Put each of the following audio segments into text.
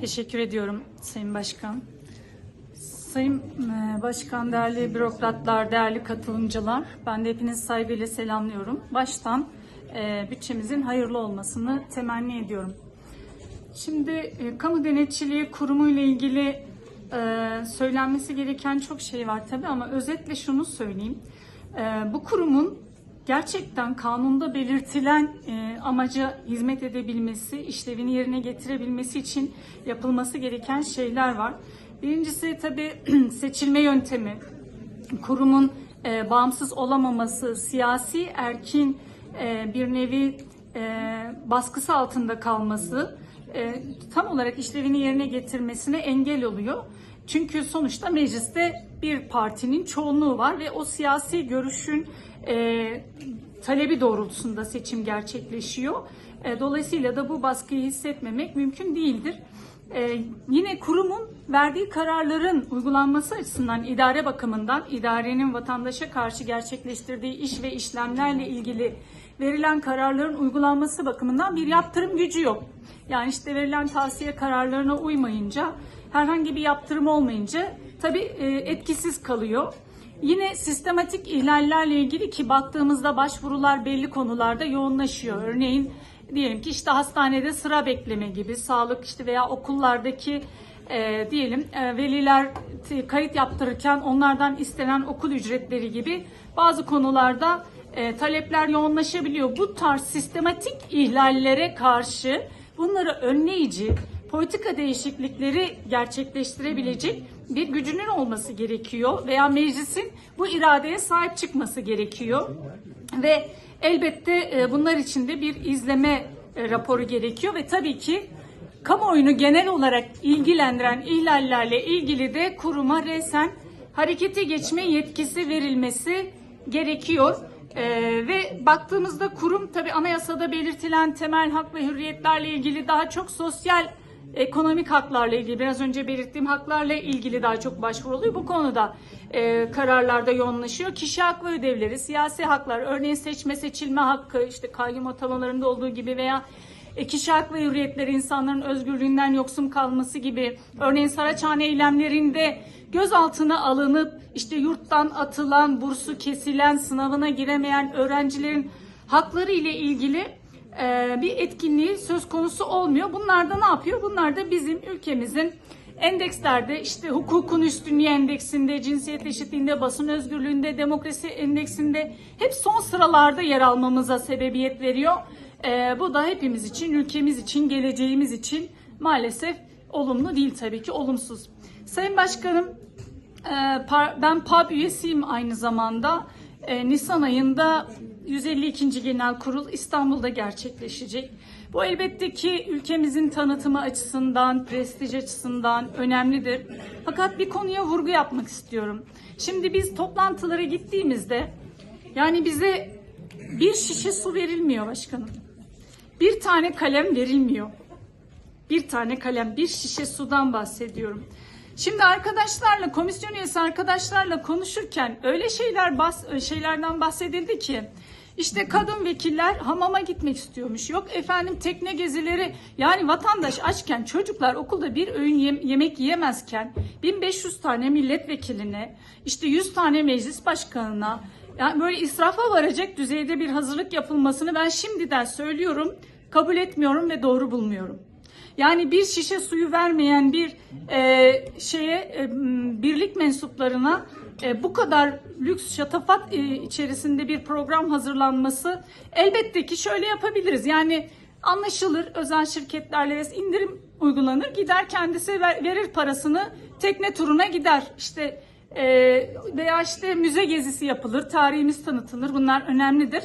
Teşekkür ediyorum Sayın Başkan. Sayın e, Başkan, değerli bürokratlar, değerli katılımcılar, ben de hepinizi saygıyla selamlıyorum. Baştan e, bütçemizin hayırlı olmasını temenni ediyorum. Şimdi e, kamu denetçiliği kurumu ile ilgili söylenmesi gereken çok şey var tabii ama özetle şunu söyleyeyim. Bu kurumun gerçekten kanunda belirtilen e, amaca hizmet edebilmesi, işlevini yerine getirebilmesi için yapılması gereken şeyler var. Birincisi tabii seçilme yöntemi, kurumun e, bağımsız olamaması, siyasi erkin e, bir nevi e, baskısı altında kalması e, tam olarak işlevini yerine getirmesine engel oluyor. Çünkü sonuçta mecliste bir partinin çoğunluğu var ve o siyasi görüşün e, talebi doğrultusunda seçim gerçekleşiyor. E, dolayısıyla da bu baskıyı hissetmemek mümkün değildir. Ee, yine kurumun verdiği kararların uygulanması açısından idare bakımından idarenin vatandaşa karşı gerçekleştirdiği iş ve işlemlerle ilgili verilen kararların uygulanması bakımından bir yaptırım gücü yok. Yani işte verilen tavsiye kararlarına uymayınca herhangi bir yaptırım olmayınca tabii e, etkisiz kalıyor. Yine sistematik ihlallerle ilgili ki baktığımızda başvurular belli konularda yoğunlaşıyor. Örneğin diyelim ki işte hastanede sıra bekleme gibi, sağlık işte veya okullardaki e, diyelim e, veliler kayıt yaptırırken onlardan istenen okul ücretleri gibi bazı konularda e, talepler yoğunlaşabiliyor. Bu tarz sistematik ihlallere karşı bunları önleyici politika değişiklikleri gerçekleştirebilecek bir gücünün olması gerekiyor veya meclisin bu iradeye sahip çıkması gerekiyor ve elbette e, bunlar için de bir izleme e, raporu gerekiyor ve tabii ki kamuoyunu genel olarak ilgilendiren ihlallerle ilgili de kuruma resen harekete geçme yetkisi verilmesi gerekiyor. Ee, ve baktığımızda kurum tabii anayasada belirtilen temel hak ve hürriyetlerle ilgili daha çok sosyal ekonomik haklarla ilgili biraz önce belirttiğim haklarla ilgili daha çok başvuruluyor. Bu konuda e, kararlarda yoğunlaşıyor. Kişi hak ve ödevleri, siyasi haklar, örneğin seçme seçilme hakkı, işte kayyum atamalarında olduğu gibi veya e, kişi hak ve hürriyetleri insanların özgürlüğünden yoksun kalması gibi örneğin Saraçhane eylemlerinde gözaltına alınıp işte yurttan atılan, bursu kesilen, sınavına giremeyen öğrencilerin hakları ile ilgili bir etkinliği söz konusu olmuyor. Bunlar da ne yapıyor? Bunlar da bizim ülkemizin endekslerde işte hukukun üstünlüğü endeksinde, cinsiyet eşitliğinde, basın özgürlüğünde, demokrasi endeksinde hep son sıralarda yer almamıza sebebiyet veriyor. Ee, bu da hepimiz için, ülkemiz için, geleceğimiz için maalesef olumlu değil tabii ki, olumsuz. Sayın Başkanım, ben PAB üyesiyim aynı zamanda. E, Nisan ayında 152. Genel Kurul İstanbul'da gerçekleşecek. Bu elbette ki ülkemizin tanıtımı açısından, prestij açısından önemlidir. Fakat bir konuya vurgu yapmak istiyorum. Şimdi biz toplantılara gittiğimizde yani bize bir şişe su verilmiyor başkanım. Bir tane kalem verilmiyor. Bir tane kalem, bir şişe sudan bahsediyorum. Şimdi arkadaşlarla, komisyon üyesi arkadaşlarla konuşurken öyle şeyler bahs şeylerden bahsedildi ki işte kadın vekiller hamama gitmek istiyormuş. Yok efendim tekne gezileri yani vatandaş açken çocuklar okulda bir öğün yem- yemek yiyemezken 1500 tane milletvekiline işte 100 tane meclis başkanına yani böyle israfa varacak düzeyde bir hazırlık yapılmasını ben şimdiden söylüyorum kabul etmiyorum ve doğru bulmuyorum. Yani bir şişe suyu vermeyen bir e, şeye e, birlik mensuplarına e, bu kadar lüks şatafat e, içerisinde bir program hazırlanması elbette ki şöyle yapabiliriz. Yani anlaşılır özel şirketlerle indirim uygulanır gider kendisi ver- verir parasını tekne turuna gider. İşte e, veya işte müze gezisi yapılır, tarihimiz tanıtılır. Bunlar önemlidir.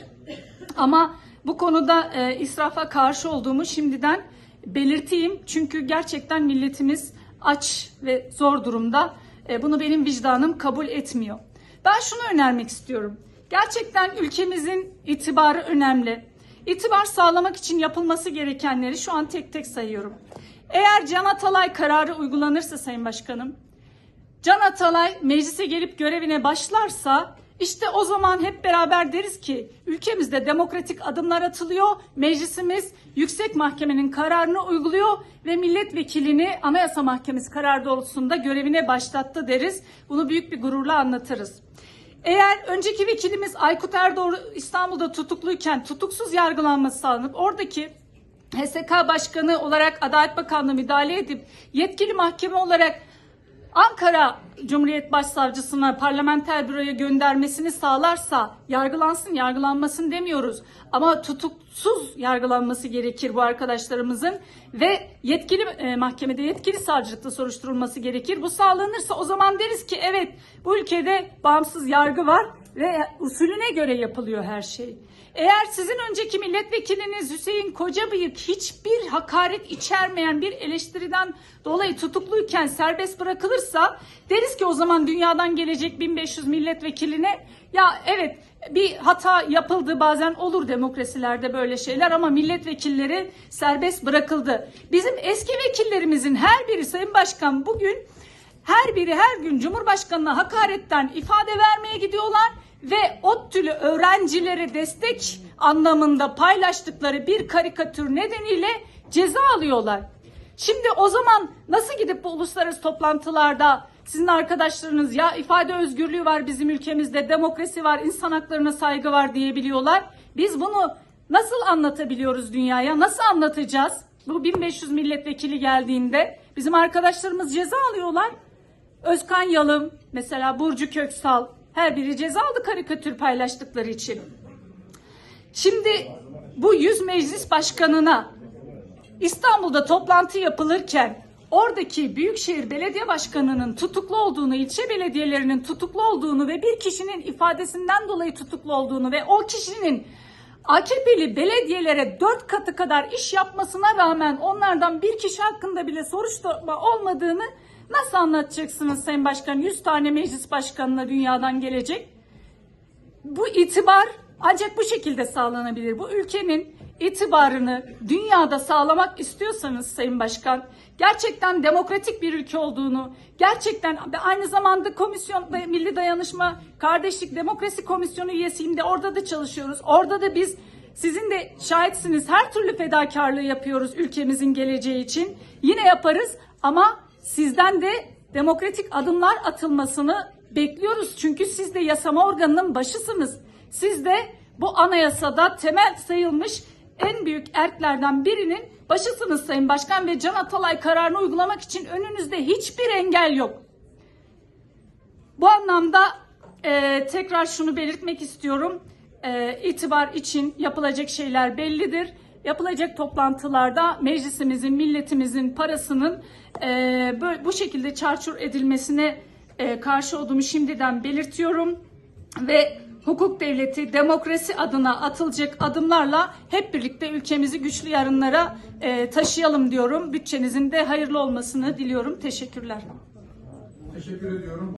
Ama bu konuda e, israfa karşı olduğumu şimdiden belirteyim. Çünkü gerçekten milletimiz aç ve zor durumda. E, bunu benim vicdanım kabul etmiyor. Ben şunu önermek istiyorum. Gerçekten ülkemizin itibarı önemli. İtibar sağlamak için yapılması gerekenleri şu an tek tek sayıyorum. Eğer Can Atalay kararı uygulanırsa Sayın Başkanım, Can Atalay meclise gelip görevine başlarsa İşte o zaman hep beraber deriz ki ülkemizde demokratik adımlar atılıyor. Meclisimiz yüksek mahkemenin kararını uyguluyor ve milletvekilini Anayasa Mahkemesi kararı doğrultusunda görevine başlattı deriz. Bunu büyük bir gururla anlatırız. Eğer önceki vekilimiz Aykut Erdoğan İstanbul'da tutukluyken tutuksuz yargılanması sağlanıp oradaki HSK Başkanı olarak Adalet Bakanlığı müdahale edip yetkili mahkeme olarak Ankara Cumhuriyet Başsavcısına parlamenter büroya göndermesini sağlarsa yargılansın yargılanmasın demiyoruz. Ama tutuksuz yargılanması gerekir bu arkadaşlarımızın ve yetkili e, mahkemede yetkili savcılıkta soruşturulması gerekir. Bu sağlanırsa o zaman deriz ki evet bu ülkede bağımsız yargı var ve usulüne göre yapılıyor her şey. Eğer sizin önceki milletvekiliniz Hüseyin Kocabıyık hiçbir hakaret içermeyen bir eleştiriden dolayı tutukluyken serbest bırakılırsa deriz ki o zaman dünyadan gelecek 1500 milletvekiline ya evet bir hata yapıldı bazen olur demokrasilerde böyle şeyler ama milletvekilleri serbest bırakıldı. Bizim eski vekillerimizin her biri Sayın Başkan bugün her biri her gün Cumhurbaşkanı'na hakaretten ifade vermeye gidiyorlar ve ODTÜ'lü öğrencilere destek anlamında paylaştıkları bir karikatür nedeniyle ceza alıyorlar. Şimdi o zaman nasıl gidip bu uluslararası toplantılarda sizin arkadaşlarınız ya ifade özgürlüğü var bizim ülkemizde, demokrasi var, insan haklarına saygı var diyebiliyorlar. Biz bunu nasıl anlatabiliyoruz dünyaya? Nasıl anlatacağız? Bu 1500 milletvekili geldiğinde bizim arkadaşlarımız ceza alıyorlar. Özkan Yalım, mesela Burcu Köksal her biri ceza karikatür paylaştıkları için. Şimdi bu 100 meclis başkanına İstanbul'da toplantı yapılırken oradaki Büyükşehir Belediye Başkanı'nın tutuklu olduğunu, ilçe belediyelerinin tutuklu olduğunu ve bir kişinin ifadesinden dolayı tutuklu olduğunu ve o kişinin AKP'li belediyelere dört katı kadar iş yapmasına rağmen onlardan bir kişi hakkında bile soruşturma olmadığını nasıl anlatacaksınız Sayın Başkan? 100 tane meclis başkanına dünyadan gelecek. Bu itibar ancak bu şekilde sağlanabilir. Bu ülkenin itibarını dünyada sağlamak istiyorsanız Sayın Başkan, gerçekten demokratik bir ülke olduğunu, gerçekten aynı zamanda komisyon Milli Dayanışma Kardeşlik Demokrasi Komisyonu üyesiyim de orada da çalışıyoruz. Orada da biz sizin de şahitsiniz her türlü fedakarlığı yapıyoruz ülkemizin geleceği için. Yine yaparız ama sizden de demokratik adımlar atılmasını bekliyoruz. Çünkü siz de yasama organının başısınız. Siz de bu anayasada temel sayılmış en büyük erklerden birinin başısınız Sayın Başkan ve Can Atalay kararını uygulamak için önünüzde hiçbir engel yok. Bu anlamda e, tekrar şunu belirtmek istiyorum. E, itibar için yapılacak şeyler bellidir. Yapılacak toplantılarda meclisimizin, milletimizin parasının e, böyle, bu şekilde çarçur edilmesine e, karşı olduğumu şimdiden belirtiyorum. Ve hukuk devleti, demokrasi adına atılacak adımlarla hep birlikte ülkemizi güçlü yarınlara e, taşıyalım diyorum. Bütçenizin de hayırlı olmasını diliyorum. Teşekkürler. Teşekkür ediyorum.